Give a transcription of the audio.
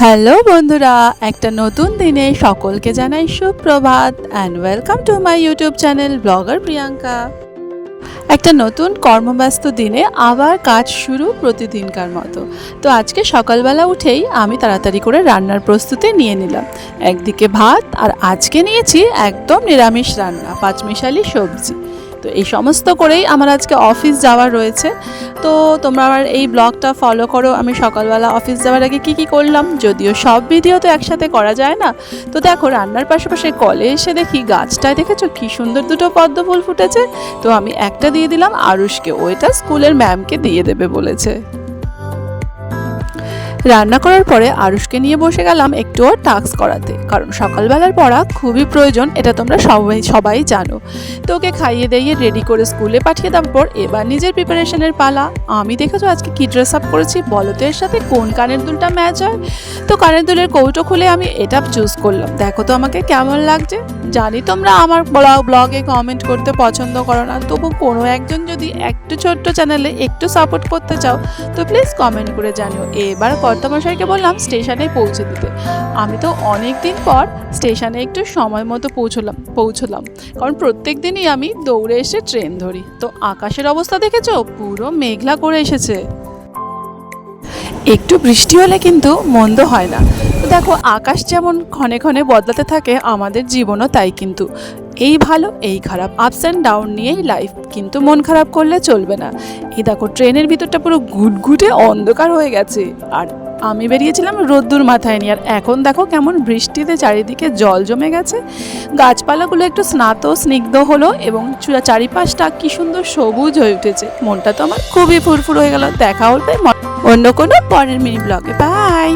Hello বন্ধুরা, একটা নতুন দিনে সকলকে জানাই সুপ্রভাত and welcome to my YouTube channel blogger Priyanka একটা নতুন কর্মব্যস্ত দিনে আবার কাজ শুরু প্রতিদিনকার মতো। তো আজকে সকালবেলা উঠেই আমি তাড়াতাড়ি করে রান্নার প্রস্তুতি নিয়ে নিলাম। একদিকে ভাত আর আজকে নিয়েছি একদম নিরামিষ রান্না, পাঁচমিশালি সবজি। তো এই সমস্ত করেই আমার আজকে অফিস যাওয়ার রয়েছে। তো তোমরা আমার এই ব্লগটা ফলো করো। আমি সকালবেলা অফিস যাওয়ার আগে কি কি করলাম, যদিও সব ভিডিও তো একসাথে করা যায় না। তো দেখো, রান্নার পাশাপাশি কলে এসে দেখি গাছটায় দেখেছ? কি সুন্দর দুটো পদ্ম ফুল ফুটেছে। তো আমি একটা দিয়ে দিলাম আরুষকে। ওইটা স্কুলের ম্যামকে দিয়ে দেবে বলেছে। রান্না করার পরে আরুষকে নিয়ে বসে গেলাম একটু ওর টাস্ক করাতে। কারণ সকালবেলার পড়া খুবই প্রয়োজন, এটা তোমরা সবাই সবাই জানো। তো ওকে খাইয়ে দাইয়ে রেডি করে স্কুলে পাঠিয়ে দেওয়ার পর এবার নিজের প্রিপারেশনের পালা। আমি দেখেছ আজকে কি ড্রেস আপ করেছি? বলো তো এর সাথে কোন কানের দুলটা ম্যাচ হয়? তো কানের দুলের কৌটো খুলে আমি এটা চুজ করলাম। দেখো তো আমাকে কেমন লাগছে। জানি তোমরা আমার ব্লগে কমেন্ট করতে পছন্দ করো না, তবু কোনো একজন যদি একটু ছোট্ট চ্যানেলে একটু সাপোর্ট করতে চাও, তো প্লিজ কমেন্ট করে জানিও। এবার কর্তামশাইকে বললাম স্টেশনে পৌঁছে দিতে। আমি তো অনেক দিন পর স্টেশনে একটু সময় মতো পৌঁছলাম পৌঁছলাম। কারণ প্রত্যেক দিনই আমি দৌড়ে এসে ট্রেন ধরি। তো আকাশের অবস্থা দেখেছ? পুরো মেঘলা করে এসেছে। একটু বৃষ্টি হলে কিন্তু মন্দ হয় না। দেখো, আকাশ যেমন ক্ষণে ক্ষণে বদলাতে থাকে, আমাদের জীবনও তাই কিন্তু। এই ভালো, এই খারাপ আপস অ্যান্ড ডাউন নিয়েই লাইফ কিন্তু মন খারাপ করলে চলবে না। এই দেখো, ট্রেনের ভিতরটা পুরো ঘুটঘুটে অন্ধকার হয়ে গেছে। আর আমি বেরিয়েছিলাম রোদ্দুর মাথায় নিয়ে, আর এখন দেখো কেমন বৃষ্টিতে চারিদিকে জল জমে গেছে। গাছপালাগুলো একটু স্নাত স্নিগ্ধ হলো এবং চারিপাশটা কি সুন্দর সবুজ হয়ে উঠেছে। মনটা তো আমার খুবই ফুরফুর হয়ে গেল। দেখা হবে অন্য কোনো পরের মিনি ব্লগে বাই